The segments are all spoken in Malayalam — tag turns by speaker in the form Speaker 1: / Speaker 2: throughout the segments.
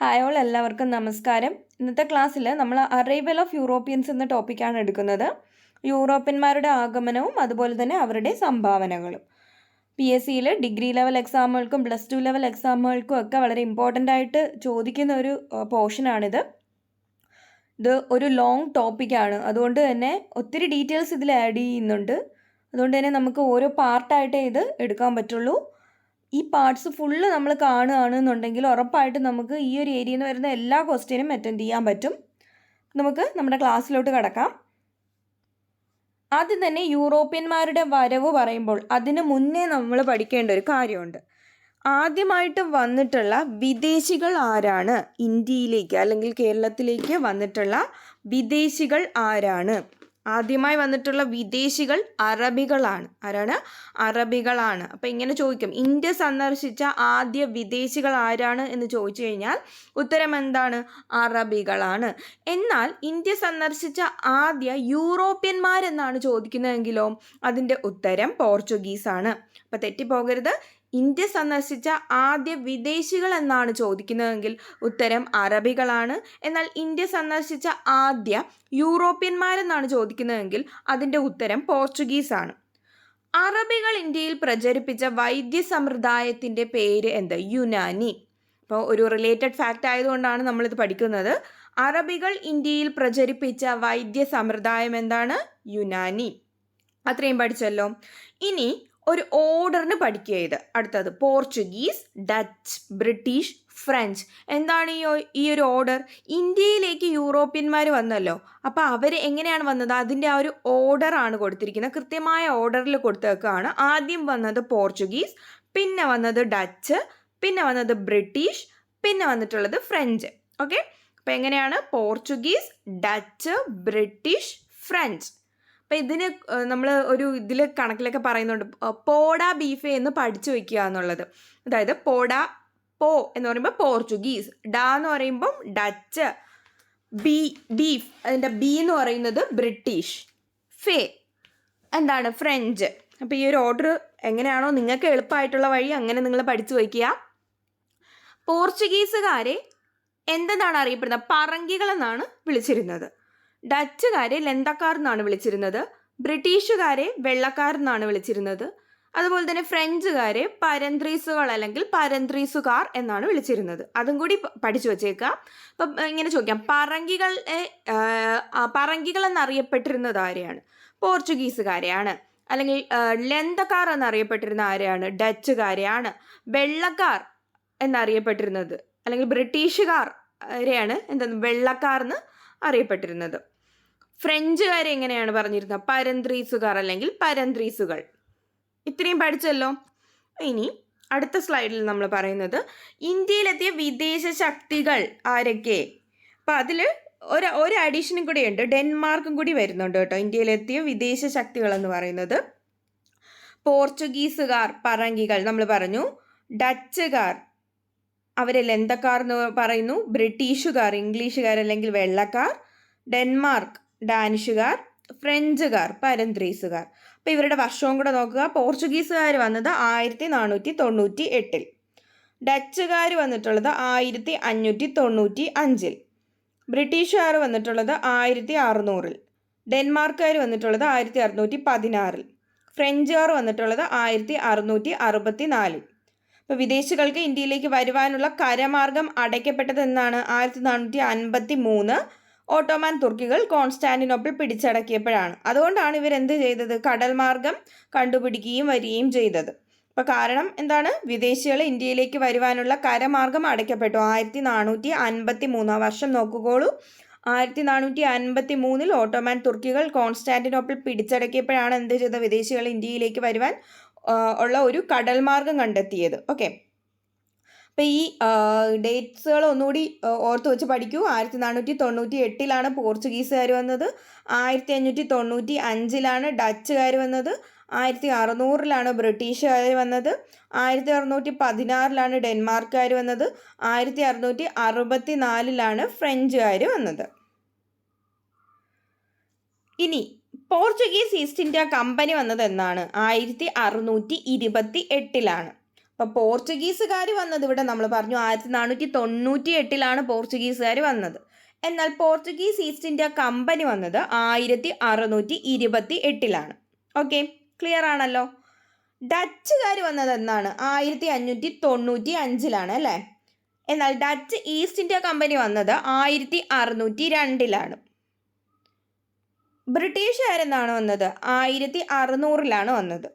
Speaker 1: ഹായ് ഓൾ എല്ലാവർക്കും നമസ്കാരം. ഇന്നത്തെ ക്ലാസ്സിൽ നമ്മൾ അറൈവൽ ഓഫ് യൂറോപ്യൻസ് എന്ന ടോപ്പിക്കാണ് എടുക്കുന്നത്. യൂറോപ്യന്മാരുടെ ആഗമനവും അതുപോലെ തന്നെ അവരുടെ സംഭാവനകളും. പി എസ് സിയിൽ ഡിഗ്രി ലെവൽ എക്സാമുകൾക്കും പ്ലസ് ടു ലെവൽ എക്സാമുകൾക്കും ഒക്കെ വളരെ ഇമ്പോർട്ടന്റ് ആയിട്ട് ചോദിക്കുന്ന ഒരു പോർഷനാണിത് ഇത് ഒരു ലോങ് ടോപ്പിക്കാണ് അതുകൊണ്ട് തന്നെ ഒത്തിരി ഡീറ്റെയിൽസ് ഇതിൽ ആഡ് ചെയ്യുന്നുണ്ട്. അതുകൊണ്ട് തന്നെ നമുക്ക് ഓരോ പാർട്ടായിട്ടേ ഇത് എടുക്കാൻ പറ്റുള്ളൂ. ഈ പാർട്സ് ഫുള്ള് നമ്മൾ കാണുകയാണെന്നുണ്ടെങ്കിൽ ഉറപ്പായിട്ടും നമുക്ക് ഈ ഒരു ഏരിയയിൽ നിന്ന് വരുന്ന എല്ലാ ക്വസ്റ്റ്യനും അറ്റൻഡ് ചെയ്യാൻ പറ്റും. നമുക്ക് നമ്മുടെ ക്ലാസ്സിലോട്ട് കടക്കാം. ആദ്യം തന്നെ യൂറോപ്യന്മാരുടെ വരവ് പറയുമ്പോൾ അതിന് മുന്നേ നമ്മൾ പഠിക്കേണ്ട ഒരു കാര്യമുണ്ട്. ആദ്യമായിട്ട് വന്നിട്ടുള്ള വിദേശികൾ ആരാണ്? ഇന്ത്യയിലേക്ക് അല്ലെങ്കിൽ കേരളത്തിലേക്ക് വന്നിട്ടുള്ള വിദേശികൾ ആരാണ്? ആദ്യമായി വന്നിട്ടുള്ള വിദേശികൾ അറബികളാണ്. ആരാണ്? അറബികളാണ്. അപ്പം ഇങ്ങനെ ചോദിക്കും. ഇന്ത്യ സന്ദർശിച്ച ആദ്യ വിദേശികൾ ആരാണ് എന്ന് ചോദിച്ചു കഴിഞ്ഞാൽ ഉത്തരം എന്താണ്? അറബികളാണ്. എന്നാൽ ഇന്ത്യ സന്ദർശിച്ച ആദ്യ യൂറോപ്യന്മാരെന്നാണ് ചോദിക്കുന്നതെങ്കിലോ അതിന്റെ ഉത്തരം പോർച്ചുഗീസാണ്. അപ്പം തെറ്റിപ്പോകരുത്. ഇന്ത്യ സന്ദർശിച്ച ആദ്യ വിദേശികൾ എന്നാണ് ചോദിക്കുന്നതെങ്കിൽ ഉത്തരം അറബികളാണ്. എന്നാൽ ഇന്ത്യ സന്ദർശിച്ച ആദ്യ യൂറോപ്യന്മാരെന്നാണ് ചോദിക്കുന്നതെങ്കിൽ അതിന്റെ ഉത്തരം പോർച്ചുഗീസാണ്. അറബികൾ ഇന്ത്യയിൽ പ്രചരിപ്പിച്ച വൈദ്യ സമ്പ്രദായത്തിന്റെ പേര് എന്ത്? യുനാനി. അപ്പോൾ ഒരു റിലേറ്റഡ് ഫാക്റ്റ് ആയതുകൊണ്ടാണ് നമ്മളിത് പഠിക്കുന്നത്. അറബികൾ ഇന്ത്യയിൽ പ്രചരിപ്പിച്ച വൈദ്യ സമ്പ്രദായം എന്താണ്? യുനാനി. അത്രയും പഠിച്ചല്ലോ. ഇനി ഒരു ഓർഡറിന് പഠിക്കുക ഇത്. അടുത്തത് പോർച്ചുഗീസ് ഡച്ച് ബ്രിട്ടീഷ് ഫ്രഞ്ച്. എന്താണ് ഈ ഈ ഒരു ഓർഡർ? ഇന്ത്യയിലേക്ക് യൂറോപ്യന്മാർ വന്നല്ലോ. അപ്പോൾ അവർ എങ്ങനെയാണ് വന്നത്? അതിന്റെ ആ ഒരു ഓർഡറാണ് കൊടുത്തിരിക്കുന്നത്. കൃത്യമായ ഓർഡറിൽ കൊടുത്തേക്കാണ്. ആദ്യം വന്നത് പോർച്ചുഗീസ് പിന്നെ വന്നത് ഡച്ച് പിന്നെ വന്നത് ബ്രിട്ടീഷ് പിന്നെ വന്നിട്ടുള്ളത് ഫ്രഞ്ച്. ഓക്കെ? അപ്പോൾ എങ്ങനെയാണ്? Portuguese Dutch British French. അപ്പം ഇതിന് നമ്മൾ ഒരു ഇതിൽ കണക്കിലൊക്കെ പറയുന്നുണ്ട്. പോഡ ബീഫ് എന്ന് പഠിച്ചു വെക്കുക എന്നുള്ളത്. അതായത് പോഡ പോ എന്ന് പറയുമ്പോൾ പോർച്ചുഗീസ്. ഡ എന്ന് പറയുമ്പം ഡച്ച്. B beef. അതിന്റെ ബി എന്ന് പറയുന്നത് ബ്രിട്ടീഷ്. ഫേ. എന്താണ്? ഫ്രഞ്ച്. അപ്പോൾ ഈ ഒരു ഓർഡർ എങ്ങനെയാണോ നിങ്ങൾക്ക് എളുപ്പമായിട്ടുള്ള വഴി അങ്ങനെ നിങ്ങൾ പഠിച്ചു വയ്ക്കുക പോർച്ചുഗീസുകാരെ എന്തെന്നാണ് അറിയപ്പെടുന്നത്? പറങ്കികൾ എന്നാണ് വിളിച്ചിരുന്നത്. ഡച്ചുകാരെ ലെന്തക്കാർ എന്നാണ് വിളിച്ചിരുന്നത് ബ്രിട്ടീഷുകാരെ വെള്ളക്കാർ എന്നാണ് വിളിച്ചിരുന്നത് അതുപോലെ തന്നെ ഫ്രഞ്ചുകാരെ പരന്ത്രീസുകൾ അല്ലെങ്കിൽ പരന്ത്രീസുകാർ എന്നാണ് വിളിച്ചിരുന്നത്. അതും കൂടി പഠിച്ചു വച്ചേക്കുക അപ്പം ഇങ്ങനെ ചോദിക്കാം. പറങ്കികളെ പറങ്കികൾ എന്നറിയപ്പെട്ടിരുന്നത് ആരെയാണ്? പോർച്ചുഗീസുകാരെയാണ്. അല്ലെങ്കിൽ ലെന്തക്കാർ എന്നറിയപ്പെട്ടിരുന്ന ആരെയാണ്? ഡച്ചുകാരെയാണ്. വെള്ളക്കാർ എന്നറിയപ്പെട്ടിരുന്നത്. അല്ലെങ്കിൽ ബ്രിട്ടീഷുകാർ ആരെയാണ് എന്താണ് വെള്ളക്കാർ എന്ന് അറിയപ്പെട്ടിരുന്നത്. ഫ്രഞ്ചുകാരെ എങ്ങനെയാണ് പറഞ്ഞിരുന്നത്? പരന്ത്രീസുകാർ അല്ലെങ്കിൽ പരന്ത്രീസുകൾ. ഇത്രയും പഠിച്ചല്ലോ. ഇനി അടുത്ത സ്ലൈഡിൽ നമ്മൾ പറയുന്നത് ഇന്ത്യയിലെത്തിയ വിദേശ ശക്തികൾ ആരൊക്കെ? അപ്പം അതിൽ ഒരു ഒരു അഡീഷനും കൂടി ഉണ്ട്. ഡെൻമാർക്കും കൂടി വരുന്നുണ്ട് കേട്ടോ. ഇന്ത്യയിലെത്തിയ വിദേശ ശക്തികൾ എന്ന് പറയുന്നത്. പോർച്ചുഗീസുകാർ പറങ്കികൾ നമ്മൾ പറഞ്ഞു. ഡച്ചുകാർ. അവരെ ലന്തക്കാർ എന്ന് പറയുന്നു? ബ്രിട്ടീഷുകാർ ഇംഗ്ലീഷുകാർ അല്ലെങ്കിൽ വെള്ളക്കാർ. ഡെൻമാർക്ക്. ഡാനിഷുകാർ ഫ്രഞ്ചുകാർ പരന്ത്രീസുകാർ അപ്പോൾ ഇവരുടെ വർഷവും കൂടെ നോക്കുക. പോർച്ചുഗീസുകാർ വന്നത് ആയിരത്തി നാനൂറ്റി തൊണ്ണൂറ്റി എട്ടിൽ ഡച്ചുകാർ വന്നിട്ടുള്ളത് ആയിരത്തി അഞ്ഞൂറ്റി തൊണ്ണൂറ്റി അഞ്ചിൽ ബ്രിട്ടീഷുകാർ വന്നിട്ടുള്ളത് ആയിരത്തി അറുന്നൂറിൽ ഡെൻമാർക്കുകാർ വന്നിട്ടുള്ളത് ആയിരത്തി അറുന്നൂറ്റി പതിനാറിൽ ഫ്രഞ്ചുകാർ വന്നിട്ടുള്ളത് ആയിരത്തി അറുന്നൂറ്റി അറുപത്തി നാലിൽ അപ്പോൾ വിദേശികൾക്ക് ഇന്ത്യയിലേക്ക് വരുവാനുള്ള കരമാർഗം അടയ്ക്കപ്പെട്ടത് എന്നാണ് ആയിരത്തി നാനൂറ്റി അൻപത്തി മൂന്ന് ഓട്ടോമാൻ തുർക്കികൾ കോൺസ്റ്റാന്റിനോപ്പിൾ പിടിച്ചടക്കിയപ്പോഴാണ്. അതുകൊണ്ടാണ് ഇവർ എന്ത് ചെയ്തത്? കടൽ മാർഗം കണ്ടുപിടിക്കുകയും വരികയും ചെയ്തത്. അപ്പോൾ കാരണം എന്താണ്? വിദേശികൾ ഇന്ത്യയിലേക്ക് വരുവാനുള്ള കരമാർഗം അടയ്ക്കപ്പെട്ടു. ആയിരത്തി നാനൂറ്റി അൻപത്തി മൂന്നാം വർഷം നോക്കുകോളൂ ആയിരത്തി നാനൂറ്റി അൻപത്തി മൂന്നിൽ ഓട്ടോമാൻ തുർക്കികൾ കോൺസ്റ്റാന്റിനോപ്പിൾ പിടിച്ചടക്കിയപ്പോഴാണ് എന്ത് ചെയ്തത്? വിദേശികൾ ഇന്ത്യയിലേക്ക് വരുവാൻ ഉള്ള ഒരു കടൽമാർഗം കണ്ടെത്തിയത്. ഓക്കെ. അപ്പോൾ ഈ ഡേറ്റ്സുകൾ ഒന്നുകൂടി ഓർത്ത് വെച്ച് പഠിക്കൂ. ആയിരത്തി നാനൂറ്റി തൊണ്ണൂറ്റി എട്ടിലാണ് പോർച്ചുഗീസുകാർ വന്നത്. ആയിരത്തി അഞ്ഞൂറ്റി തൊണ്ണൂറ്റി അഞ്ചിലാണ് ഡച്ചുകാർ വന്നത്. ആയിരത്തി അറുന്നൂറിലാണ് ബ്രിട്ടീഷുകാർ വന്നത്. ആയിരത്തി അറുന്നൂറ്റി പതിനാറിലാണ് ഡെൻമാർക്കുകാർ വന്നത്. ആയിരത്തി അറുന്നൂറ്റി അറുപത്തി നാലിലാണ് ഫ്രഞ്ചുകാർ വന്നത്. ഇനി പോർച്ചുഗീസ് ഈസ്റ്റ് ഇന്ത്യ കമ്പനി വന്നത് എന്നാണ് ആയിരത്തി അറുന്നൂറ്റി ഇരുപത്തി എട്ടിലാണ് അപ്പോൾ പോർച്ചുഗീസുകാർ വന്നത് ഇവിടെ നമ്മൾ പറഞ്ഞു ആയിരത്തി നാനൂറ്റി തൊണ്ണൂറ്റി എട്ടിലാണ് പോർച്ചുഗീസുകാർ വന്നത്. എന്നാൽ പോർച്ചുഗീസ് ഈസ്റ്റ് ഇന്ത്യ കമ്പനി വന്നത് ആയിരത്തി അറുന്നൂറ്റി ഇരുപത്തി എട്ടിലാണ് ഓക്കെ ക്ലിയർ ആണല്ലോ? ഡച്ചുകാർ വന്നത് എന്നാണ്? ആയിരത്തി അഞ്ഞൂറ്റി തൊണ്ണൂറ്റി അഞ്ചിലാണ് അല്ലേ? എന്നാൽ ഡച്ച് ഈസ്റ്റ് ഇന്ത്യ കമ്പനി വന്നത് ആയിരത്തി അറുന്നൂറ്റി രണ്ടിലാണ് ബ്രിട്ടീഷുകാരെന്നാണ് വന്നത്? ആയിരത്തി അറുന്നൂറിലാണ് വന്നത്.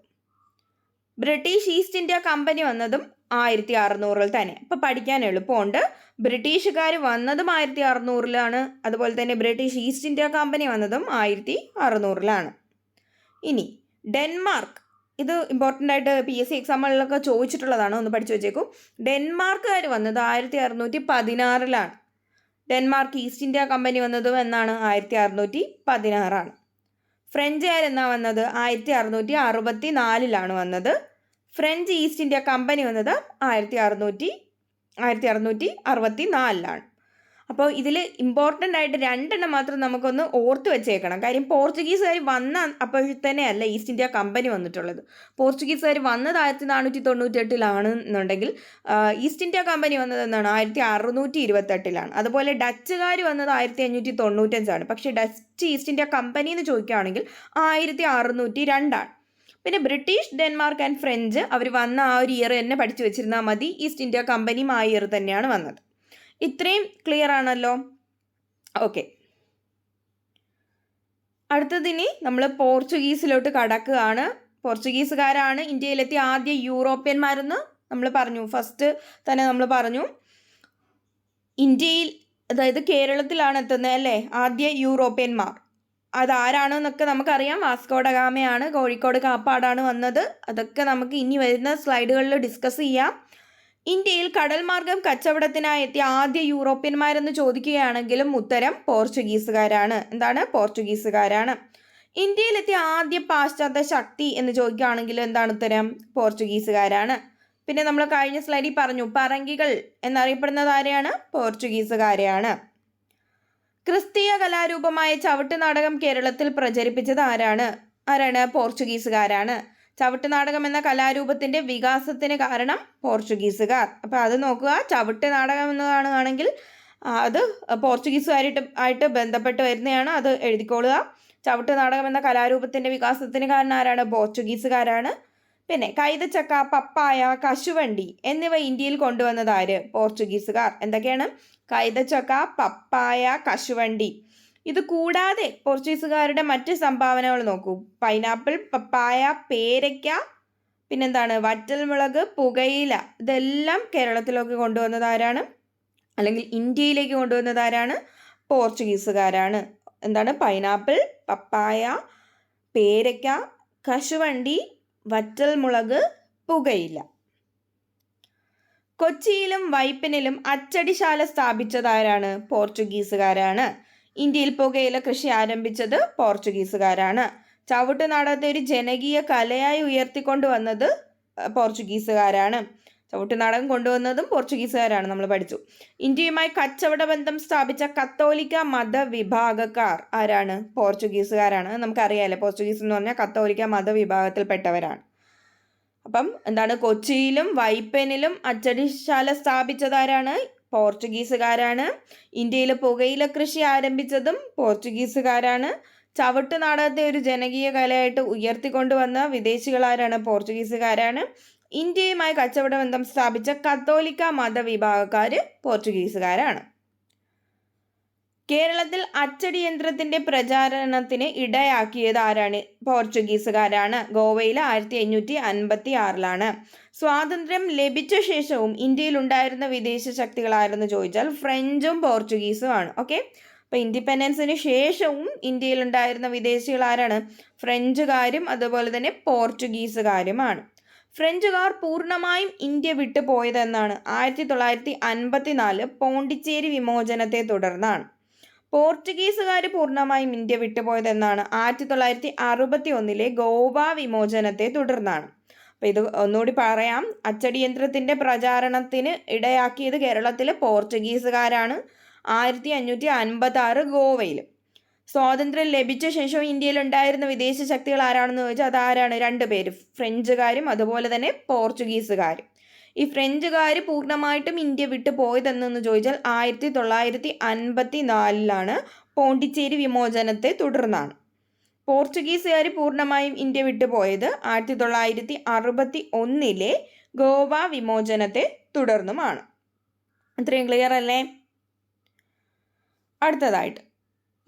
Speaker 1: ബ്രിട്ടീഷ് ഈസ്റ്റ് ഇന്ത്യ കമ്പനി വന്നതും ആയിരത്തി അറുന്നൂറിൽ തന്നെ. അപ്പൊ പഠിക്കാൻ എളുപ്പമുണ്ട്. ബ്രിട്ടീഷുകാർ വന്നതും ആയിരത്തി അറുന്നൂറിലാണ് അതുപോലെ തന്നെ ബ്രിട്ടീഷ് ഈസ്റ്റ് ഇന്ത്യ കമ്പനി വന്നതും ആയിരത്തി അറുന്നൂറിലാണ് ഇനി ഡെൻമാർക്ക് ഇത് ഇമ്പോർട്ടന്റ് ആയിട്ട് പി എസ് സി എക്സാമുകളിലൊക്കെ ചോദിച്ചിട്ടുള്ളതാണ്. ഒന്ന് പഠിച്ചു വെച്ചേക്കും. ഡെൻമാർക്കുകാർ വന്നത് ആയിരത്തി അറുന്നൂറ്റി പതിനാറിലാണ് ഡെൻമാർക്ക് ഈസ്റ്റ് ഇന്ത്യ കമ്പനി വന്നതും എന്നാണ്? ആയിരത്തി അറുന്നൂറ്റി പതിനാറാണ് ഫ്രഞ്ചുകാർ എന്നാ വന്നത്? ആയിരത്തി അറുന്നൂറ്റി അറുപത്തി നാലിലാണ് വന്നത്. ഫ്രഞ്ച് ഈസ്റ്റ് ഇന്ത്യ കമ്പനി വന്നത് ആയിരത്തി അറുന്നൂറ്റി ആയിരത്തി അറുന്നൂറ്റി അറുപത്തി നാലിലാണ് അപ്പോൾ ഇതിൽ ഇമ്പോർട്ടന്റ് ആയിട്ട് രണ്ടെണ്ണം മാത്രം നമുക്കൊന്ന് ഓർത്ത് വെച്ചേക്കണം. കാര്യം പോർച്ചുഗീസുകാർ വന്ന അപ്പോഴത്തന്നെ അല്ല ഈസ്റ്റ് ഇന്ത്യ കമ്പനി വന്നിട്ടുള്ളത്. പോർച്ചുഗീസുകാർ വന്നത് ആയിരത്തി നാനൂറ്റി തൊണ്ണൂറ്റെട്ടിലാണ് എന്നുണ്ടെങ്കിൽ ഈസ്റ്റ് ഇന്ത്യ കമ്പനി വന്നത് എന്നാണ് ആയിരത്തി അറുന്നൂറ്റി ഇരുപത്തെട്ടിലാണ് അതുപോലെ ഡച്ചുകാർ വന്നത് ആയിരത്തി അഞ്ഞൂറ്റി തൊണ്ണൂറ്റഞ്ചാണ് പക്ഷേ ഡച്ച് ഈസ്റ്റ് ഇന്ത്യ കമ്പനി എന്ന് ചോദിക്കുകയാണെങ്കിൽ ആയിരത്തി അറുന്നൂറ്റി രണ്ടാണ് പിന്നെ ബ്രിട്ടീഷ് ഡെൻമാർക്ക് ആൻഡ് ഫ്രഞ്ച് അവർ വന്ന ആ ഒരു ഇയർ തന്നെ പഠിച്ചു വെച്ചിരുന്നാൽ മതി. ഈസ്റ്റ് ഇന്ത്യ കമ്പനിയും ആ ഇയർ തന്നെയാണ് വന്നത്. ഇത്രയും ക്ലിയർ ആണല്ലോ? ഓക്കെ അടുത്തതിനി നമ്മൾ പോർച്ചുഗീസിലോട്ട് കടക്കുകയാണ്. പോർച്ചുഗീസുകാരാണ് ഇന്ത്യയിലെത്തിയ ആദ്യ യൂറോപ്യന്മാരെന്ന് നമ്മൾ പറഞ്ഞു. ഫസ്റ്റ് തന്നെ നമ്മൾ പറഞ്ഞു. ഇന്ത്യയിൽ അതായത് കേരളത്തിലാണ് എത്തുന്നത് അല്ലേ? ആദ്യ യൂറോപ്യന്മാർ. അതാരാണെന്നൊക്കെ നമുക്കറിയാം. വാസ്കോഡഗാമയാണ് കോഴിക്കോട് കാപ്പാടാണ് വന്നത്. അതൊക്കെ നമുക്ക് ഇനി വരുന്ന സ്ലൈഡുകളിൽ ഡിസ്കസ് ചെയ്യാം. ഇന്ത്യയിൽ കടൽ മാർഗം കച്ചവടത്തിനായി എത്തിയ ആദ്യ യൂറോപ്യന്മാരെന്ന് ചോദിക്കുകയാണെങ്കിലും ഉത്തരം പോർച്ചുഗീസുകാരാണ്. എന്താണ്? പോർച്ചുഗീസുകാരാണ്. ഇന്ത്യയിലെത്തിയ ആദ്യ പാശ്ചാത്യ ശക്തി എന്ന് ചോദിക്കുകയാണെങ്കിൽ എന്താണ് ഉത്തരം? പോർച്ചുഗീസുകാരാണ്. പിന്നെ നമ്മൾ കഴിഞ്ഞ സ്ലൈഡിൽ പറഞ്ഞു പറങ്കികൾ എന്നറിയപ്പെടുന്നത് ആരെയാണ്? പോർച്ചുഗീസുകാരെയാണ്. ക്രിസ്തീയ കലാരൂപമായ ചവിട്ട് നാടകം കേരളത്തിൽ പ്രചരിപ്പിച്ചത് ആരാണ്? ആരാണ്? പോർച്ചുഗീസുകാരാണ്. ചവിട്ട് നാടകം എന്ന കലാരൂപത്തിന്റെ വികാസത്തിന് കാരണം പോർച്ചുഗീസുകാർ. അപ്പോൾ അത് നോക്കുക. ചവിട്ട് നാടകം എന്ന് കാണുകയാണെങ്കിൽ അത് പോർച്ചുഗീസുകാരായിട്ട് ആയിട്ട് ബന്ധപ്പെട്ട് വരുന്നതാണ്. അത് എഴുതിക്കൊള്ളുക. ചവിട്ട് നാടകം എന്ന കലാരൂപത്തിന്റെ വികാസത്തിന് കാരണം ആരാണ്? പോർച്ചുഗീസുകാരാണ്. പിന്നെ കൈതച്ചക്ക പപ്പായ കശുവണ്ടി എന്നിവ ഇന്ത്യയിൽ കൊണ്ടുവന്നത് ആര്? പോർച്ചുഗീസുകാർ. എന്തൊക്കെയാണ്? കൈതച്ചക്ക പപ്പായ കശുവണ്ടി. ഇത് കൂടാതെ പോർച്ചുഗീസുകാരുടെ മറ്റ് സംഭാവനകൾ നോക്കൂ. പൈനാപ്പിൾ പപ്പായ പേരയ്ക്ക പിന്നെന്താണ്? വറ്റൽമുളക് പുകയില. ഇതെല്ലാം കേരളത്തിലേക്ക് കൊണ്ടുവന്നത് ആരാണ്? അല്ലെങ്കിൽ ഇന്ത്യയിലേക്ക് കൊണ്ടുവന്നത് ആരാണ്? പോർച്ചുഗീസുകാരാണ്. എന്താണ്? പൈനാപ്പിൾ പപ്പായ പേരയ്ക്ക കശുവണ്ടി വറ്റൽമുളക് പുകയില. കൊച്ചിയിലും വൈപ്പിനിലും അച്ചടിശാല സ്ഥാപിച്ചതാരാണ്? പോർച്ചുഗീസുകാരാണ്. ഇന്ത്യയിൽ പുകയില കൃഷി ആരംഭിച്ചത് പോർച്ചുഗീസുകാരാണ്. ചവിട്ടുനാടകത്തെ ഒരു ജനകീയ കലയായി ഉയർത്തിക്കൊണ്ടുവന്നത് പോർച്ചുഗീസുകാരാണ്. ചവിട്ട് നാടകം കൊണ്ടുവന്നതും പോർച്ചുഗീസുകാരാണ് നമ്മൾ പഠിച്ചു. ഇന്ത്യയുമായി കച്ചവട ബന്ധം സ്ഥാപിച്ച കത്തോലിക്ക മതവിഭാഗക്കാർ ആരാണ്? പോർച്ചുഗീസുകാരാണ്. നമുക്കറിയാമല്ലേ പോർച്ചുഗീസ് എന്ന് പറഞ്ഞാൽ കത്തോലിക്ക മതവിഭാഗത്തിൽപ്പെട്ടവരാണ്. അപ്പം എന്താണ്? കൊച്ചിയിലും വൈപ്പനിലും അച്ചടിശാല സ്ഥാപിച്ചതാരാണ് പോർച്ചുഗീസുകാരാണ്. ഇന്ത്യയിൽ പുകയില കൃഷി ആരംഭിച്ചതും പോർച്ചുഗീസുകാരാണ്. ചവിട്ടുനാടകത്തെ ഒരു ജനകീയ കലയായിട്ട് ഉയർത്തിക്കൊണ്ടുവന്ന വിദേശികളാരാണ്? പോർച്ചുഗീസുകാരാണ്. ഇന്ത്യയുമായി കച്ചവട ബന്ധം സ്ഥാപിച്ച കത്തോലിക്ക മതവിഭാഗക്കാർ പോർച്ചുഗീസുകാരാണ്. കേരളത്തിൽ അച്ചടി യന്ത്രത്തിന്റെ പ്രചാരണത്തിന് ഇടയാക്കിയത് ആരാണ്? പോർച്ചുഗീസുകാരാണ്. ഗോവയിൽ ആയിരത്തി അഞ്ഞൂറ്റി അൻപത്തി ആറിലാണ് സ്വാതന്ത്ര്യം ലഭിച്ച ശേഷവും ഇന്ത്യയിൽ ഉണ്ടായിരുന്ന വിദേശ ശക്തികളായിരുന്നു ചോദിച്ചാൽ ഫ്രഞ്ചും പോർച്ചുഗീസും ആണ്. ഓക്കെ? അപ്പോൾ ഇൻഡിപെൻഡൻസിന് ശേഷവും ഇന്ത്യയിൽ ഉണ്ടായിരുന്ന വിദേശികൾ ആരാണ് ഫ്രഞ്ചുകാരും അതുപോലെ തന്നെ പോർച്ചുഗീസുകാരുമാണ്. ഫ്രഞ്ചുകാർ പൂർണമായും ഇന്ത്യ വിട്ടു പോയതെന്നാണ് ആയിരത്തി തൊള്ളായിരത്തി അൻപത്തി നാല് പോണ്ടിച്ചേരി വിമോചനത്തെ തുടർന്നാണ്. പോർച്ചുഗീസുകാർ പൂർണമായും ഇന്ത്യ വിട്ടുപോയതെന്നാണ് ആയിരത്തി തൊള്ളായിരത്തി അറുപത്തി ഒന്നിലെ ഗോവ വിമോചനത്തെ തുടർന്നാണ്. അപ്പോൾ ഇത് ഒന്നുകൂടി പറയാം. അച്ചടിയന്ത്രത്തിന്റെ പ്രചാരണത്തിന് ഇടയാക്കിയത് കേരളത്തിലെ പോർച്ചുഗീസുകാരാണ്. ആയിരത്തി അഞ്ഞൂറ്റി അൻപത്തി ആറ് ഗോവയിൽ സ്വാതന്ത്ര്യം ലഭിച്ച ശേഷം ഇന്ത്യയിൽ ഉണ്ടായിരുന്ന വിദേശ ശക്തികൾ ആരാണെന്ന് ചോദിച്ചാൽ അതാരാണ്? രണ്ട് പേര്. ഫ്രഞ്ചുകാരും അതുപോലെ തന്നെ പോർച്ചുഗീസുകാരും. ഈ ഫ്രഞ്ചുകാർ പൂർണമായിട്ടും ഇന്ത്യ വിട്ടു പോയതെന്നു ചോദിച്ചാൽ ആയിരത്തി തൊള്ളായിരത്തി അൻപത്തി നാലിലാണ് പോണ്ടിച്ചേരി വിമോചനത്തെ തുടർന്നാണ്. പോർച്ചുഗീസുകാർ പൂർണമായും ഇന്ത്യ വിട്ടു പോയത് ആയിരത്തി തൊള്ളായിരത്തി അറുപത്തി ഒന്നിലെ ഗോവ വിമോചനത്തെ തുടർന്നുമാണ്. ഇത്രയും ക്ലിയർ അല്ലേ? അടുത്തതായിട്ട്.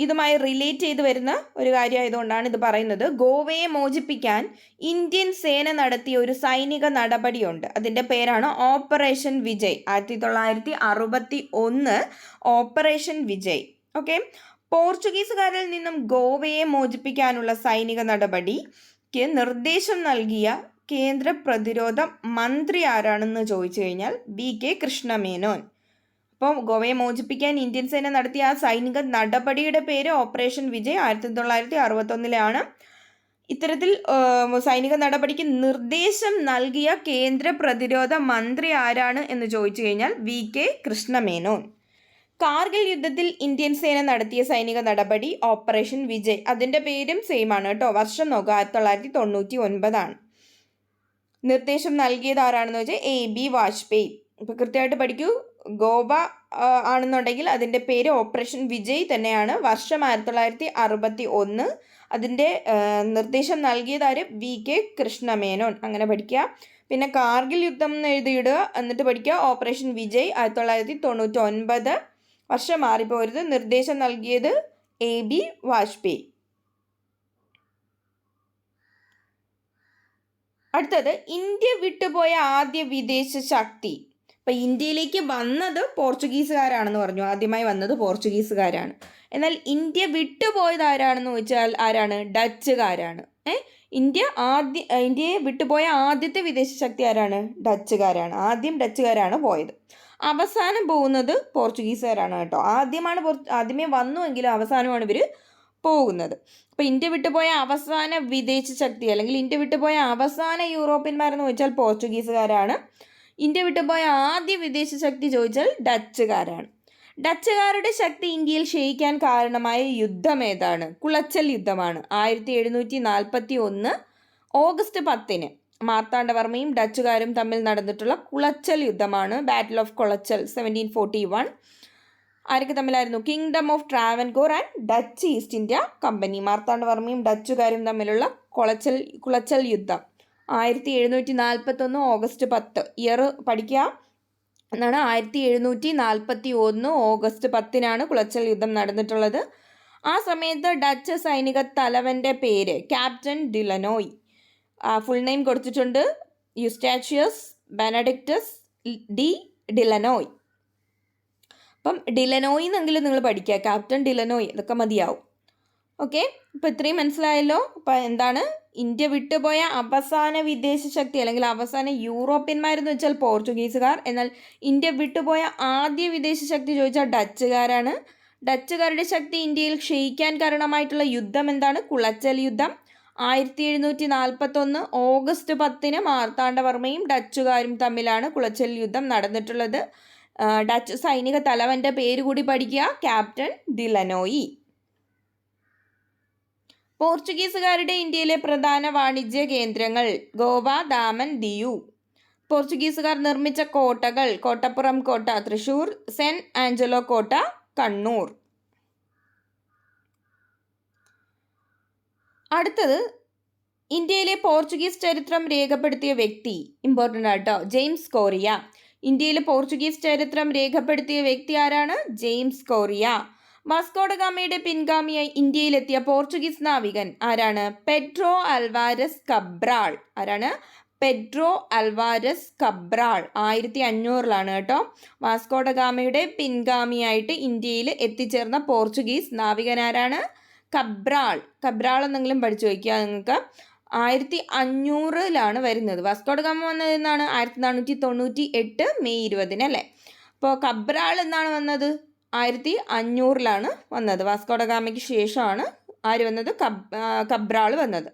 Speaker 1: ഇതുമായി റിലേറ്റ് ചെയ്ത് വരുന്ന ഒരു കാര്യമായതുകൊണ്ടാണ് ഇത് പറയുന്നത്. ഗോവയെ മോചിപ്പിക്കാൻ ഇന്ത്യൻ സേന നടത്തിയ ഒരു സൈനിക നടപടിയുണ്ട്. അതിന്റെ പേരാണ് ഓപ്പറേഷൻ വിജയ്. ആയിരത്തി തൊള്ളായിരത്തി അറുപത്തി ഒന്ന് ഓപ്പറേഷൻ വിജയ്. ഓക്കെ പോർച്ചുഗീസുകാരിൽ നിന്നും ഗോവയെ മോചിപ്പിക്കാനുള്ള സൈനിക നടപടിക്ക് നിർദ്ദേശം നൽകിയ കേന്ദ്ര പ്രതിരോധ മന്ത്രി ആരാണെന്ന് ചോദിച്ചു കഴിഞ്ഞാൽ ബി കെ കൃഷ്ണമേനോൻ. അപ്പോൾ ഗോവയെ മോചിപ്പിക്കാൻ ഇന്ത്യൻ സേന നടത്തിയ ആ സൈനിക നടപടിയുടെ പേര് ഓപ്പറേഷൻ വിജയ് ആയിരത്തി തൊള്ളായിരത്തി അറുപത്തൊന്നിലാണ് ഇത്തരത്തിൽ സൈനിക നടപടിക്ക് നിർദ്ദേശം നൽകിയ കേന്ദ്ര പ്രതിരോധ മന്ത്രി ആരാണ് എന്ന് ചോദിച്ചു കഴിഞ്ഞാൽ വി കെ കൃഷ്ണമേനോൻ. കാർഗിൽ യുദ്ധത്തിൽ ഇന്ത്യൻ സേന നടത്തിയ സൈനിക നടപടി ഓപ്പറേഷൻ വിജയ്. അതിന്റെ പേരും സെയിം ആണ് കേട്ടോ. വർഷം നോക്കുക ആയിരത്തി തൊള്ളായിരത്തി തൊണ്ണൂറ്റി ഒൻപതാണ് നിർദ്ദേശം നൽകിയത് ആരാണെന്ന് വെച്ചാൽ എ ബി വാജ്പേയി. ഇപ്പോൾ കൃത്യമായിട്ട് പഠിക്കൂ. ഗോവ ആണെന്നുണ്ടെങ്കിൽ അതിന്റെ പേര് ഓപ്പറേഷൻ വിജയ് തന്നെയാണ്. വർഷം ആയിരത്തി തൊള്ളായിരത്തി അറുപത്തി ഒന്ന് അതിന്റെ നിർദ്ദേശം നൽകിയതാര് വി. കെ. കൃഷ്ണമേനോൻ. അങ്ങനെ പഠിക്കുക. പിന്നെ കാർഗിൽ യുദ്ധം എന്ന് എഴുതിയിടുക. എന്നിട്ട് പഠിക്കുക. ഓപ്പറേഷൻ വിജയ് ആയിരത്തി തൊള്ളായിരത്തി തൊണ്ണൂറ്റി ഒൻപത് വർഷം മാറിപ്പോരുത്. നിർദ്ദേശം നൽകിയത് എ. ബി. വാജ്പേയി. അടുത്തത് ഇന്ത്യ വിട്ടുപോയ ആദ്യ വിദേശ ശക്തി. ഇപ്പം ഇന്ത്യയിലേക്ക് വന്നത് പോർച്ചുഗീസുകാരാണെന്ന് പറഞ്ഞു. ആദ്യമായി വന്നത് പോർച്ചുഗീസുകാരാണ്. എന്നാൽ ഇന്ത്യ വിട്ടുപോയത് ആരാണെന്ന് ചോദിച്ചാൽ ആരാണ്? ഡച്ചുകാരാണ്. ഏ? ഇന്ത്യ ആദ്യ ഇന്ത്യയെ വിട്ടുപോയ ആദ്യത്തെ വിദേശ ശക്തി ആരാണ്? ഡച്ചുകാരാണ്. ആദ്യം ഡച്ചുകാരാണ് പോയത്. അവസാനം പോകുന്നത് പോർച്ചുഗീസുകാരാണ് കേട്ടോ. ആദ്യമാണ് ആദ്യമേ വന്നുവെങ്കിലും അവസാനമാണ് ഇവർ പോകുന്നത്. അപ്പോൾ ഇന്ത്യ വിട്ടുപോയ അവസാന വിദേശ ശക്തി അല്ലെങ്കിൽ ഇന്ത്യ വിട്ടുപോയ അവസാന യൂറോപ്യന്മാരെന്ന് വെച്ചാൽ പോർച്ചുഗീസുകാരാണ്. ഇന്ത്യ വിട്ടുപോയ ആദ്യ വിദേശ ശക്തി ചോദിച്ചാൽ ഡച്ചുകാരാണ്. ഡച്ചുകാരുടെ ശക്തി ഇന്ത്യയിൽ ക്ഷയിക്കാൻ കാരണമായ യുദ്ധം ഏതാണ്? കുളച്ചൽ യുദ്ധമാണ്. ആയിരത്തി എഴുന്നൂറ്റി നാൽപ്പത്തി ഒന്ന് ഓഗസ്റ്റ് പത്തിന് മാർത്താണ്ഡവർമ്മയും ഡച്ചുകാരും തമ്മിൽ നടന്നിട്ടുള്ള കുളച്ചൽ യുദ്ധമാണ്. Battle of Colachel seventeen forty one ആരൊക്കെ തമ്മിലായിരുന്നു? Kingdom of Travancore and Dutch East India company മാർത്താണ്ഡവർമ്മയും ഡച്ചുകാരും തമ്മിലുള്ള കുളച്ചൽ കുളച്ചൽ യുദ്ധം. ആയിരത്തി എഴുന്നൂറ്റി നാൽപ്പത്തൊന്ന് ഓഗസ്റ്റ് പത്ത്. ഇയർ പഠിക്കുക എന്നാണ് ആയിരത്തി എഴുന്നൂറ്റി നാൽപ്പത്തി ഒന്ന് ഓഗസ്റ്റ് പത്തിനാണ് കുളച്ചൽ യുദ്ധം നടന്നിട്ടുള്ളത്. ആ സമയത്ത് ഡച്ച് സൈനിക തലവന്റെ പേര് ക്യാപ്റ്റൻ ഡിലനോയ്. ഫുൾ നെയിം കൊടുത്തിട്ടുണ്ട്. Eustachius Benedictus de De Lannoy. അപ്പം ഡിലനോയ് എന്നെങ്കിലും നിങ്ങൾ പഠിക്കുക ക്യാപ്റ്റൻ ഡിലനോയ് ഇതൊക്കെ മതിയാവും. ഓക്കെ ഇപ്പൊ ഇത്രയും മനസ്സിലായല്ലോ. അപ്പോൾ എന്താണ്? ഇന്ത്യ വിട്ടുപോയ അവസാന വിദേശ ശക്തി അല്ലെങ്കിൽ അവസാന യൂറോപ്യന്മാരെന്ന് വെച്ചാൽ പോർച്ചുഗീസുകാർ. എന്നാൽ ഇന്ത്യ വിട്ടുപോയ ആദ്യ വിദേശ ശക്തി ചോദിച്ചാൽ ഡച്ചുകാരാണ്. ഡച്ചുകാരുടെ ശക്തി ഇന്ത്യയിൽ ക്ഷയിക്കാൻ കാരണമായിട്ടുള്ള യുദ്ധം എന്താണ്? കുളച്ചൽ യുദ്ധം. ആയിരത്തി എഴുന്നൂറ്റി നാൽപ്പത്തൊന്ന് ഓഗസ്റ്റ് പത്തിന് മാർത്താണ്ഡവർമ്മയും ഡച്ചുകാരും തമ്മിലാണ് കുളച്ചൽ യുദ്ധം നടന്നിട്ടുള്ളത്. ഡച്ച് സൈനിക തലവന്റെ പേര് കൂടി പഠിക്കുക. ക്യാപ്റ്റൻ ഡിലനോയി പോർച്ചുഗീസുകാരുടെ ഇന്ത്യയിലെ പ്രധാന വാണിജ്യ കേന്ദ്രങ്ങൾ ഗോവ ദാമൻ ദിയു. പോർച്ചുഗീസുകാർ നിർമ്മിച്ച കോട്ടകൾ കോട്ടപ്പുറം കോട്ട തൃശൂർ സെന്റ് ആഞ്ചലോ കോട്ട കണ്ണൂർ. അടുത്തത് ഇന്ത്യയിലെ പോർച്ചുഗീസ് ചരിത്രം രേഖപ്പെടുത്തിയ വ്യക്തി. ഇമ്പോർട്ടന്റ് ആട്ടോ. James Correa. ഇന്ത്യയിലെ പോർച്ചുഗീസ് ചരിത്രം രേഖപ്പെടുത്തിയ വ്യക്തി ആരാണ്? James Correa. വാസ്കോഡഗാമയുടെ പിൻഗാമിയായി ഇന്ത്യയിലെത്തിയ പോർച്ചുഗീസ് നാവികൻ ആരാണ്? Pedro Alvares Cabral. ആരാണ്? Pedro Alvares Cabral. ആയിരത്തി അഞ്ഞൂറിലാണ് കേട്ടോ വാസ്കോഡഗാമയുടെ പിൻഗാമിയായിട്ട് ഇന്ത്യയിൽ എത്തിച്ചേർന്ന പോർച്ചുഗീസ് നാവികൻ ആരാണ്? കബ്രാൾ. കബ്രാൾ എന്നെങ്കിലും പഠിച്ചു വയ്ക്കുക നിങ്ങൾക്ക്. ആയിരത്തി അഞ്ഞൂറിലാണ് വരുന്നത് വാസ്കോഡഗാമ വന്നത് എന്നാണ്? ആയിരത്തി നാനൂറ്റി തൊണ്ണൂറ്റി എട്ട് മെയ് ഇരുപതിന് അല്ലേ? അപ്പോൾ കബ്രാൾ എന്നാണ് വന്നത്? ആയിരത്തി അഞ്ഞൂറിലാണ് വന്നത്. വാസ്കോഡഗാമയ്ക്ക് ശേഷമാണ് ആര് വന്നത്? കബ് കബ്രാൾ വന്നത്.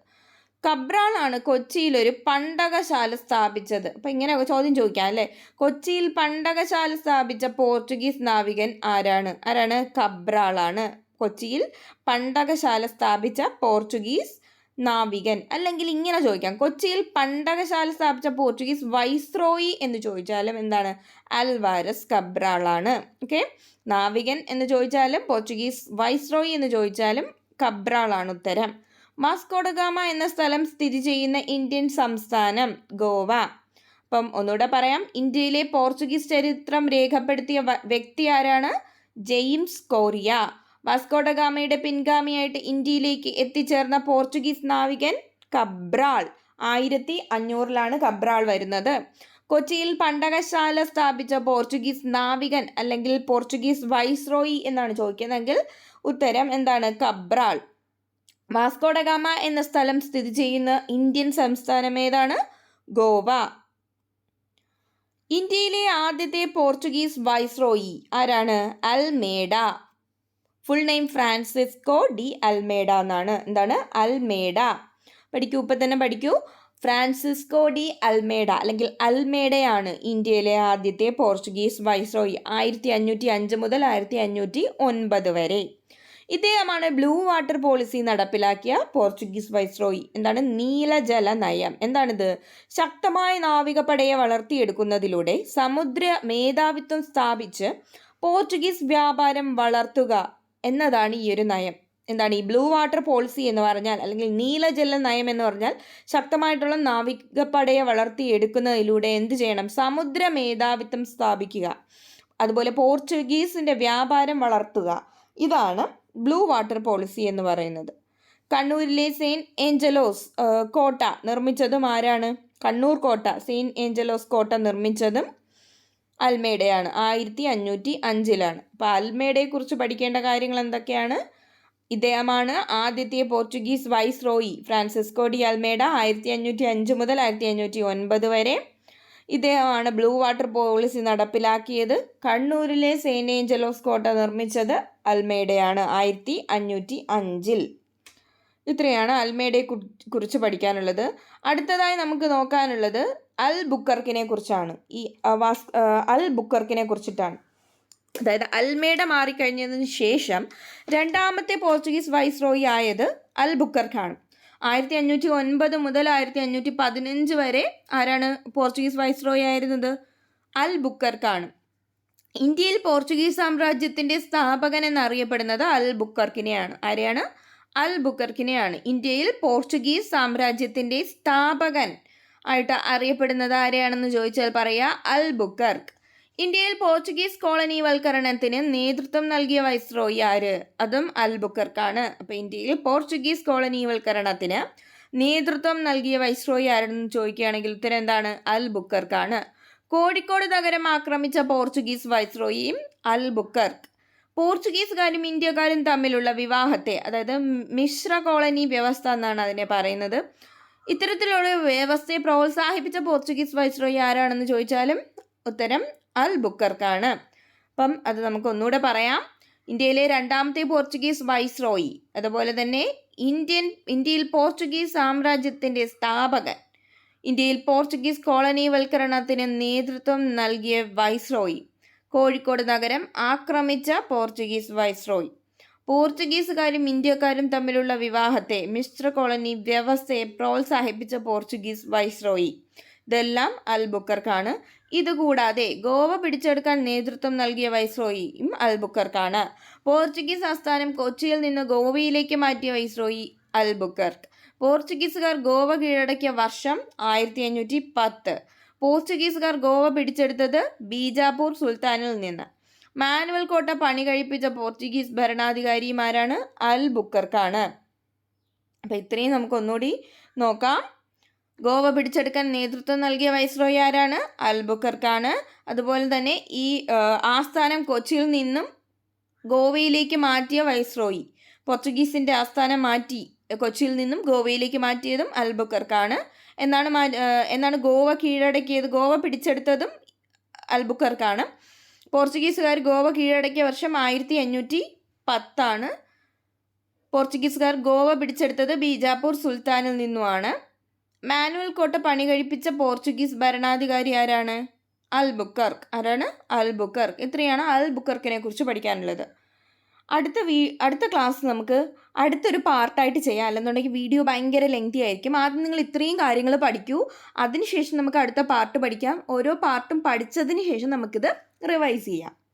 Speaker 1: കബ്രാളാണ് കൊച്ചിയിലൊരു പണ്ടകശാല സ്ഥാപിച്ചത്. അപ്പം ഇങ്ങനെ ചോദ്യം ചോദിക്കാം അല്ലേ? കൊച്ചിയിൽ പണ്ടകശാല സ്ഥാപിച്ച പോർച്ചുഗീസ് നാവികൻ ആരാണ്? ആരാണ്? കബ്രാളാണ്. കൊച്ചിയിൽ പണ്ടകശാല സ്ഥാപിച്ച പോർച്ചുഗീസ് നാവികൻ അല്ലെങ്കിൽ ഇങ്ങനെ ചോദിക്കാം. കൊച്ചിയിൽ പണ്ടകശാല സ്ഥാപിച്ച പോർച്ചുഗീസ് വൈസ്രോയി എന്ന് ചോദിച്ചാലും എന്താണ്? അൽവാരസ് കബ്രാളാണ്. ഓക്കെ നാവികൻ എന്ന് ചോദിച്ചാലും പോർച്ചുഗീസ് വൈസ്രോയി എന്ന് ചോദിച്ചാലും കബ്രാളാണ് ഉത്തരം. മാസ്കോഡഗാമ എന്ന സ്ഥലം സ്ഥിതി ചെയ്യുന്ന ഇന്ത്യൻ സംസ്ഥാനം ഗോവ. അപ്പം ഒന്നുകൂടെ പറയാം. ഇന്ത്യയിലെ പോർച്ചുഗീസ് ചരിത്രം രേഖപ്പെടുത്തിയ വ്യക്തി ആരാണ്? James Correa. വാസ്കോഡഗാമയുടെ പിൻഗാമിയായിട്ട് ഇന്ത്യയിലേക്ക് എത്തിച്ചേർന്ന പോർച്ചുഗീസ് നാവികൻ കബ്രാൾ. ആയിരത്തി അഞ്ഞൂറിലാണ് കബ്രാൾ വരുന്നത്. കൊച്ചിയിൽ പണ്ടകശാല സ്ഥാപിച്ച പോർച്ചുഗീസ് നാവികൻ അല്ലെങ്കിൽ പോർച്ചുഗീസ് വൈസ്രോയി എന്നാണ് ചോദിക്കുന്നതെങ്കിൽ ഉത്തരം എന്താണ്? കബ്രാൾ. വാസ്കോഡഗാമ എന്ന സ്ഥലം സ്ഥിതി ചെയ്യുന്ന ഇന്ത്യൻ സംസ്ഥാനം ഏതാണ്? ഗോവ. ഇന്ത്യയിലെ ആദ്യത്തെ പോർച്ചുഗീസ് വൈസ്രോയി ആരാണ്? Almeida. Full name Francisco de Almeida എന്നാണ്. എന്താണ്? അൽമേഡ പഠിക്കൂ ഇപ്പം തന്നെ പഠിക്കൂ. ഫ്രാൻസിസ്കോ ഡി അൽമേഡ അല്ലെങ്കിൽ അൽമേഡയാണ് ഇന്ത്യയിലെ ആദ്യത്തെ പോർച്ചുഗീസ് വൈസ്രോയി ആയിരത്തി അഞ്ഞൂറ്റി അഞ്ച് മുതൽ ആയിരത്തി അഞ്ഞൂറ്റി ഒൻപത് വരെ. ഇദ്ദേഹമാണ് ബ്ലൂ വാട്ടർ പോളിസി നടപ്പിലാക്കിയ പോർച്ചുഗീസ് വൈസ്രോയി എന്താണ്? നീലജല നയം. എന്താണിത്? ശക്തമായ നാവികപ്പടയെ വളർത്തിയെടുക്കുന്നതിലൂടെ സമുദ്ര മേധാവിത്വം സ്ഥാപിച്ച് പോർച്ചുഗീസ് വ്യാപാരം വളർത്തുക എന്നതാണ് ഈ ഒരു നയം. എന്താണ്? ഈ ബ്ലൂ വാട്ടർ പോളിസി എന്ന് പറഞ്ഞാൽ അല്ലെങ്കിൽ നീലജല നയം എന്ന് പറഞ്ഞാൽ ശക്തമായിട്ടുള്ള നാവികപ്പടയെ വളർത്തിയെടുക്കുന്നതിലൂടെ എന്ത് ചെയ്യണം? സമുദ്ര മേധാവിത്വം സ്ഥാപിക്കുക. അതുപോലെ പോർച്ചുഗീസിന്റെ വ്യാപാരം വളർത്തുക. ഇതാണ് ബ്ലൂ വാട്ടർ പോളിസി എന്ന് പറയുന്നത്. കണ്ണൂരിലെ സെയിന്റ് ഏഞ്ചലോസ് കോട്ട നിർമ്മിച്ചതും ആരാണ്? കണ്ണൂർ കോട്ട സെയിന്റ് ഏഞ്ചലോസ് കോട്ട നിർമ്മിച്ചതും അൽമേഡയാണ് ആയിരത്തി അഞ്ഞൂറ്റി അഞ്ചിലാണ് അപ്പോൾ അൽമേഡയെക്കുറിച്ച് പഠിക്കേണ്ട കാര്യങ്ങൾ എന്തൊക്കെയാണ്? ഇദ്ദേഹമാണ് ആദ്യത്തെ Portuguese viceroy Francisco de Almeida ആയിരത്തി അഞ്ഞൂറ്റി അഞ്ച് മുതൽ ആയിരത്തി അഞ്ഞൂറ്റി ഒൻപത് വരെ. ഇദ്ദേഹമാണ് ബ്ലൂ വാട്ടർ പോളിസി നടപ്പിലാക്കിയത്. കണ്ണൂരിലെ സെയിന്റ് ഏഞ്ചലോസ് കോട്ട നിർമ്മിച്ചത് അൽമേഡയാണ് ആയിരത്തി അഞ്ഞൂറ്റി അഞ്ചിൽ ഇത്രയാണ് അൽമേഡയെ കുറിച്ച് പഠിക്കാനുള്ളത്. അടുത്തതായി നമുക്ക് നോക്കാനുള്ളത് അൽ ബുക്കർക്കിനെ കുറിച്ചാണ്. ഈ വാസ് അൽ ബുക്കർക്കിനെ കുറിച്ചിട്ടാണ്. അതായത് അൽമേഡ മാറിക്കഴിഞ്ഞതിന് ശേഷം രണ്ടാമത്തെ പോർച്ചുഗീസ് വൈസ്രോയി ആയത് അൽ ബുക്കർക്കാണ്. ആയിരത്തി അഞ്ഞൂറ്റി ഒൻപത് മുതൽ ആയിരത്തി അഞ്ഞൂറ്റി പതിനഞ്ച് വരെ ആരാണ് പോർച്ചുഗീസ് വൈസ്രോയി ആയിരുന്നത്? അൽ ബുക്കർക്കാണ്. ഇന്ത്യയിൽ പോർച്ചുഗീസ് സാമ്രാജ്യത്തിന്റെ സ്ഥാപകൻ എന്നറിയപ്പെടുന്നത് അൽ ബുക്കർക്കിനെയാണ്. ആരെയാണ്? അൽ ബുക്കർക്കിനെയാണ്. ഇന്ത്യയിൽ പോർച്ചുഗീസ് സാമ്രാജ്യത്തിന്റെ സ്ഥാപകൻ ആയിട്ട് അറിയപ്പെടുന്നത് ആരെയാണെന്ന് ചോദിച്ചാൽ പറയുക അൽ ബുക്കർക്ക് ഇന്ത്യയിൽ പോർച്ചുഗീസ് കോളനി വൽക്കരണത്തിന് നേതൃത്വം നൽകിയ വൈസ്രോയി ആര്? അതും അൽ ബുക്കർക്കാണ് അപ്പോൾ ഇന്ത്യയിൽ പോർച്ചുഗീസ് കോളനി വൽക്കരണത്തിന് നേതൃത്വം നൽകിയ വൈസ്രോയി ആരെന്ന് ചോദിക്കുകയാണെങ്കിൽ ഉത്തരം എന്താണ്? അൽ ബുക്കർക്കാണ് കോഴിക്കോട് നഗരം ആക്രമിച്ച പോർച്ചുഗീസ് വൈസ്രോയിയും അൽ ബുക്കർക്ക് പോർച്ചുഗീസുകാരും ഇന്ത്യക്കാരും തമ്മിലുള്ള വിവാഹത്തെ അതായത് മിശ്ര കോളനി വ്യവസ്ഥ എന്നാണ് അതിനെ പറയുന്നത്. ഇത്തരത്തിലുള്ള വ്യവസ്ഥയെ പ്രോത്സാഹിപ്പിച്ച പോർച്ചുഗീസ് വൈസ്രോയി ആരാണെന്ന് ചോദിച്ചാലും ഉത്തരം അൽ ബുക്കർക്കാണ്. അപ്പം അത് നമുക്ക് ഒന്നുകൂടെ പറയാം. ഇന്ത്യയിലെ രണ്ടാമത്തെ പോർച്ചുഗീസ് വൈസ്രോയി അതുപോലെ തന്നെ ഇന്ത്യൻ ഇന്ത്യയിൽ പോർച്ചുഗീസ് സാമ്രാജ്യത്തിന്റെ സ്ഥാപകൻ ഇന്ത്യയിൽ പോർച്ചുഗീസ് കോളനിവൽക്കരണത്തിന് നേതൃത്വം നൽകിയ വൈസ്രോയി കോഴിക്കോട് നഗരം ആക്രമിച്ച പോർച്ചുഗീസ് വൈസ്രോയി. പോർച്ചുഗീസുകാരും ഇന്ത്യക്കാരും തമ്മിലുള്ള വിവാഹത്തെ മിശ്ര കോളനി വ്യവസ്ഥയെ പ്രോത്സാഹിപ്പിച്ച പോർച്ചുഗീസ് വൈസ്രോയി. ഇതെല്ലാം അൽബുക്കർക്കാണ്. ഇതുകൂടാതെ ഗോവ പിടിച്ചെടുക്കാൻ നേതൃത്വം നൽകിയ വൈസ്രോയിയും അൽബുക്കർക്കാണ്. പോർച്ചുഗീസ് ആസ്ഥാനം കൊച്ചിയിൽ നിന്ന് ഗോവയിലേക്ക് മാറ്റിയ വൈസ്രോയി അൽബുക്കർക്ക്. പോർച്ചുഗീസുകാർ ഗോവ കീഴടക്കിയ വർഷം ആയിരത്തി അഞ്ഞൂറ്റി പത്ത്. പോർച്ചുഗീസുകാർ ഗോവ പിടിച്ചെടുത്തത് ബീജാപൂർ സുൽത്താനിൽ നിന്ന്. മാനുവൽ കോട്ട പണി കഴിപ്പിച്ച പോർച്ചുഗീസ് ഭരണാധികാരിമാരാണ് അൽ ബുക്കർക്കാണ്. അപ്പോൾ ഇത്രയും നമുക്ക് ഒന്നുകൂടി നോക്കാം. ഗോവ പിടിച്ചെടുക്കാൻ നേതൃത്വം നൽകിയ വൈസ്രോയി ആരാണ്? അൽബുക്കർക്കാണ് അതുപോലെ തന്നെ ഈ ആസ്ഥാനം കൊച്ചിയിൽ നിന്നും ഗോവയിലേക്ക് മാറ്റിയ വൈസ്രോയി പോർച്ചുഗീസിന്റെ ആസ്ഥാനം മാറ്റി കൊച്ചിയിൽ നിന്നും ഗോവയിലേക്ക് മാറ്റിയതും അൽബുക്കർക്കാണ് എന്നാണ് എന്നാണ് ഗോവ കീഴടക്കിയത് ഗോവ പിടിച്ചെടുത്തതും അൽ ബുക്കർക്കാണ്. പോർച്ചുഗീസുകാർ ഗോവ കീഴടക്കിയ വർഷം ആയിരത്തി അഞ്ഞൂറ്റി പത്താണ്. പോർച്ചുഗീസുകാർ ഗോവ പിടിച്ചെടുത്തത് ബീജാപ്പൂർ സുൽത്താനിൽ നിന്നുമാണ്. മാനുവൽ കോട്ട പണി കഴിപ്പിച്ച പോർച്ചുഗീസ് ഭരണാധികാരി ആരാണ്? അൽ ബുക്കർക്ക് ആരാണ്? അൽ ബുക്കർക്ക് ഇത്രയാണ് അൽ ബുക്കർക്കിനെ കുറിച്ച് പഠിക്കാനുള്ളത്. അടുത്ത വീ അടുത്ത ക്ലാസ് നമുക്ക് അടുത്തൊരു പാർട്ടായിട്ട് ചെയ്യാം. അല്ലെന്നുണ്ടെങ്കിൽ വീഡിയോ ഭയങ്കര ലെങ്തി ആയിരിക്കും. ആദ്യം നിങ്ങൾ ഇത്രയും കാര്യങ്ങൾ പഠിക്കൂ. അതിനുശേഷം നമുക്ക് അടുത്ത പാർട്ട് പഠിക്കാം. ഓരോ പാർട്ടും പഠിച്ചതിന് ശേഷം നമുക്കിത് റിവൈസ് ചെയ്യാം.